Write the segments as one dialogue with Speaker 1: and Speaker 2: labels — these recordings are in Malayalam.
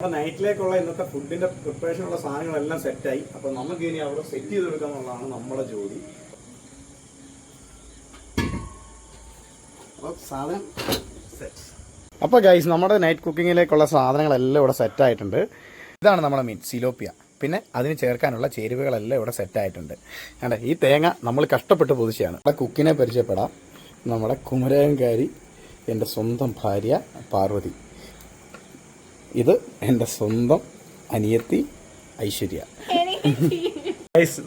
Speaker 1: അപ്പോൾ നൈറ്റിലേക്കുള്ള ഇന്നത്തെ ഫുഡിന്റെ പ്രിപ്പറേഷനുള്ള സാധനങ്ങളെല്ലാം സെറ്റായി അപ്പോൾ നമുക്ക് ഇനി അവിടെ സെറ്റ് ചെയ്ത് കൊടുക്കുക എന്നുള്ളതാണ് നമ്മുടെ ജോലി. അപ്പോൾ സാധനം സെറ്റ് അപ്പോൾ ഗൈസ് നമ്മുടെ നൈറ്റ് കുക്കിങ്ങിലേക്കുള്ള സാധനങ്ങളെല്ലാം ഇവിടെ സെറ്റ് ആയിട്ടുണ്ട്. ഇതാണ് നമ്മുടെ മീൻ സിലോപ്പിയ. പിന്നെ അതിന് ചേർക്കാനുള്ള ചേരുവകളെല്ലാം ഇവിടെ സെറ്റ് ആയിട്ടുണ്ട്. കണ്ടേ ഈ തേങ്ങ നമ്മൾ കഷ്ടപ്പെട്ട് പൊതിച്ചാണ് നമ്മുടെ കുക്കിനെ പരിചയപ്പെടാം. നമ്മുടെ കുമരകംകാരി എന്റെ സ്വന്തം ഭാര്യ പാർവതി. ഇത് എന്റെ സ്വന്തം അനിയത്തി ഐശ്വര്യ.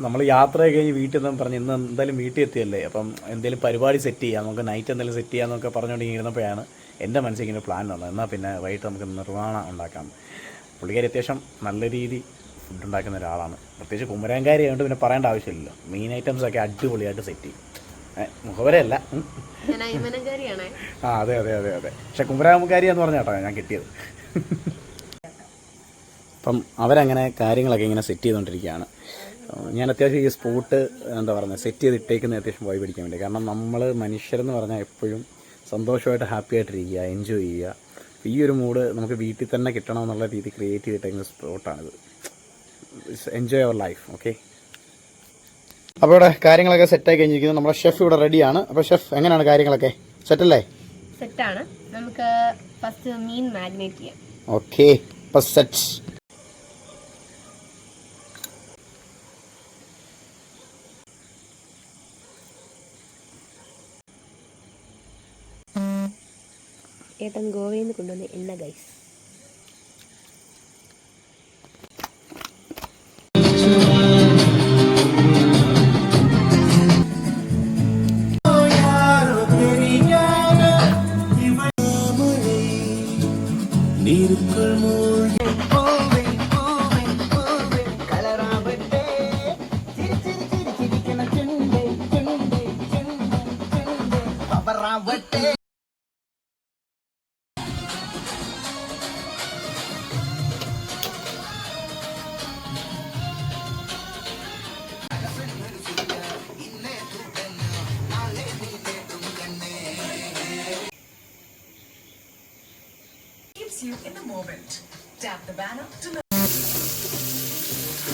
Speaker 1: നമ്മൾ യാത്ര കഴിഞ്ഞ് വീട്ടിൽ നിന്ന് പറഞ്ഞ് ഇന്ന് എന്തായാലും വീട്ടിൽ എത്തിയല്ലേ? അപ്പം എന്തെങ്കിലും പരിപാടി സെറ്റ് ചെയ്യാം. നമുക്ക് നൈറ്റ് എന്തെങ്കിലും സെറ്റ് ചെയ്യാം എന്നൊക്കെ ഇങ്ങനെ ഇരുന്നപ്പോഴാണ് എന്റെ മനസ്സിൽ ഇങ്ങനെ പ്ലാൻ വന്നത്. എന്നാൽ പിന്നെ വൈകിട്ട് നമുക്ക് നിർവാണ ഉണ്ടാക്കാം. പുള്ളിക്കാരി അത്യാവശ്യം നല്ല രീതി ഫുഡ് ഉണ്ടാക്കുന്ന ഒരാളാണ്. പ്രത്യേകിച്ച് കുമരങ്കാരി ആയതുകൊണ്ട് പിന്നെ പറയേണ്ട ആവശ്യമില്ലല്ലോ. മെയിൻ ഐറ്റംസ് ഒക്കെ അടിപൊളിയായിട്ട് സെറ്റ് ചെയ്യും. മുഖവരല്ല ആ അതെ അതെ അതെ അതെ. പക്ഷെ കുമരകാരി എന്ന് പറഞ്ഞാട്ടോ ഞാൻ കിട്ടിയത്. അപ്പം അവരങ്ങനെ കാര്യങ്ങളൊക്കെ ഇങ്ങനെ സെറ്റ് ചെയ്തുകൊണ്ടിരിക്കുകയാണ് ഞാൻ അത്യാവശ്യം ഈ സ്പോട്ട് എന്താ പറയുന്നത് സെറ്റ് ചെയ്ത് ഇട്ടേക്കുന്ന അത്യാവശ്യം പോയി പിടിക്കാൻ വേണ്ടി. കാരണം നമ്മൾ മനുഷ്യരെന്ന് പറഞ്ഞാൽ എപ്പോഴും സന്തോഷമായിട്ട് ഹാപ്പി ആയിട്ടിരിക്കുക എൻജോയ് ചെയ്യുക. ഈ ഒരു മൂഡ് നമുക്ക് വീട്ടിൽ തന്നെ കിട്ടണം എന്നുള്ള രീതി ക്രിയേറ്റ് ചെയ്തിട്ടേക്കുന്ന സ്പോട്ടാണിത് എൻജോയ് അവർ ലൈഫ് ഓക്കെ അപ്പോൾ ഇവിടെ കാര്യങ്ങളൊക്കെ സെറ്റായി കഴിഞ്ഞിരിക്കുന്നു. നമ്മുടെ ഷെഫ് ഇവിടെ റെഡിയാണ് അപ്പോൾ ഷെഫ് എങ്ങനെയാണ് കാര്യങ്ങളൊക്കെ? സെറ്റല്ലേ
Speaker 2: സെറ്റാണ് നമുക്ക് ഫസ്റ്റ് മീൻ മാഗ്നേറ്റ് ചെയ്യാം.
Speaker 1: ഓക്കെ ഫസ്റ്റ് സെറ്റ്
Speaker 2: ഏട്ടൻ ഗോവയിൽ നിന്ന് കൊണ്ടുവന്ന എണ്ണ ഗൈസ്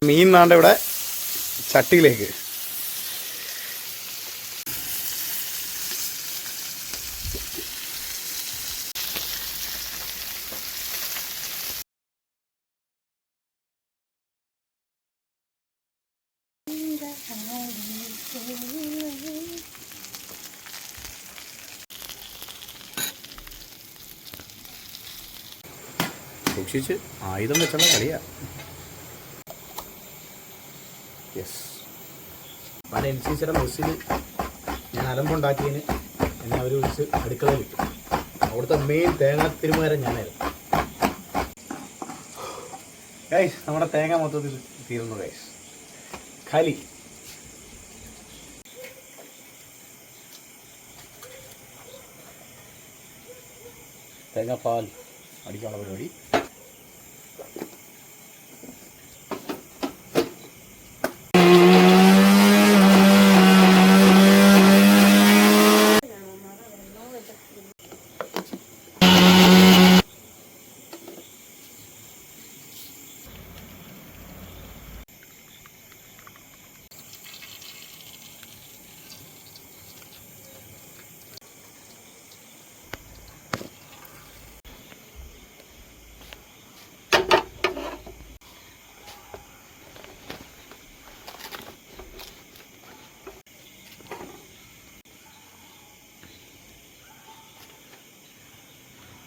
Speaker 1: മീൻ നാണ്ട ഇവിടെ ചട്ടിയിലേക്ക്. സൂക്ഷിച്ച് ആയുധം വെച്ചുള്ള കളിയാ. യെസ് പല എൻ സി സിയുടെ ബസ്സിൽ ഞാൻ അലമ്പുണ്ടാക്കിയതിന് എന്നെ അവർ വിളിച്ച് അടുക്കളയിൽ ഇട്ടു അവിടുത്തെ മെയിൻ തേങ്ങ തിരുമുകാരൻ ഞാനായിരുന്നു. ഗൈസ് നമ്മുടെ തേങ്ങ മൊത്തത്തിൽ തീർന്നു ഗൈസ് ഖാലി പാൽ അടിക്കാനുള്ള പരിപാടി.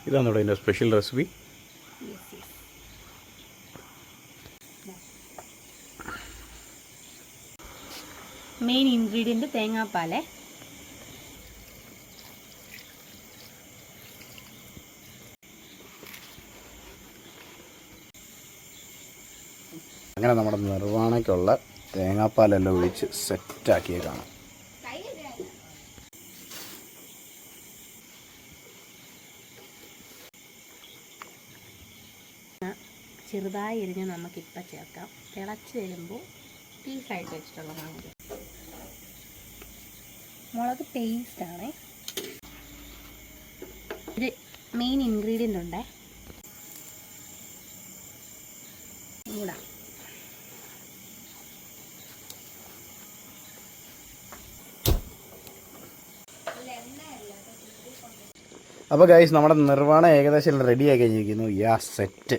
Speaker 1: ഇതാണ് ഇവിടെ എന്റെ സ്പെഷ്യൽ റെസിപ്പി
Speaker 2: മെയിൻ ഇൻഗ്രീഡിയന്റ് തേങ്ങാപ്പാലേ.
Speaker 1: അങ്ങനെ നമ്മുടെ നിർവാണയ്ക്കുള്ള തേങ്ങാപ്പാലെല്ലാം ഒഴിച്ച് സെറ്റാക്കിയേ
Speaker 2: ചെറുതായി എരിഞ്ഞ് നമുക്കിപ്പോൾ ചേർക്കാം. തിളച്ച് വരുമ്പോൾ പീസായിട്ട് വെച്ചിട്ടുള്ളതാണ് ഇത് മുളക് പേസ്റ്റാണ് ഇത് മെയിൻ ഇൻഗ്രീഡിയന്റ് ഉണ്ട്.
Speaker 1: കൂടാ അപ്പോൾ ഗൈസ് നമ്മുടെ നിർവാണം ഏകദേശം റെഡി ആയി കഴിഞ്ഞിരിക്കുന്നു. യാ സെറ്റ്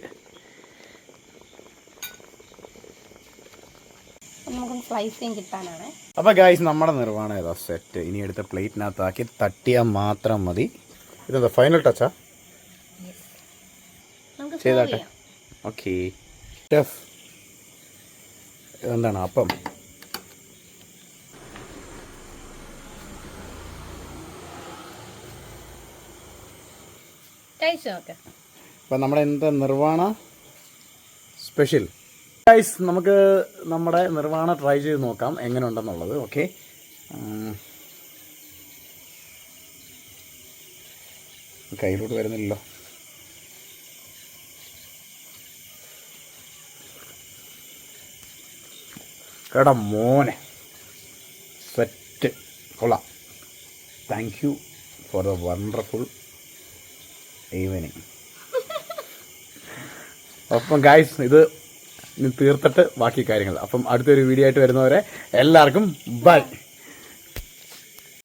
Speaker 2: നമുക്കൊന്ന് സ്ലൈസ് ചെയ്യാൻ കിട്ടാനാണ്.
Speaker 1: അപ്പോൾ ഗൈസ് നമ്മുടെ നിർവാണം ഏതാ? സെറ്റ് ഇനി എടുത്ത പ്ലേറ്റിനകത്താക്കി തട്ടിയാൽ മാത്രം മതി. ഇതെന്താ ഫൈനൽ ടച്ചാ ചെയ്താട്ടെ. ഓക്കെ ഷെഫ് എന്താണ് അപ്പം? അപ്പം നമ്മുടെ എന്താ നിർവാണ സ്പെഷ്യൽ ഗൈസ് നമുക്ക് നമ്മുടെ നിർവാണ ട്രൈ ചെയ്ത് നോക്കാം. എങ്ങനെ ഉണ്ടെന്നുള്ളത് ഓക്കെ കയ്യിലോട്ട് വരുന്നില്ലല്ലോ. കേടാ മോനെ. സെറ്റ് കൊള്ളാം. Thank you for the wonderful evening അപ്പം ഗായ്സ് ഇത് തീർത്തിട്ട് ബാക്കി കാര്യങ്ങൾ. അപ്പം അടുത്തൊരു വീഡിയോ ആയിട്ട് വരുന്നവരെ എല്ലാവർക്കും ബൈ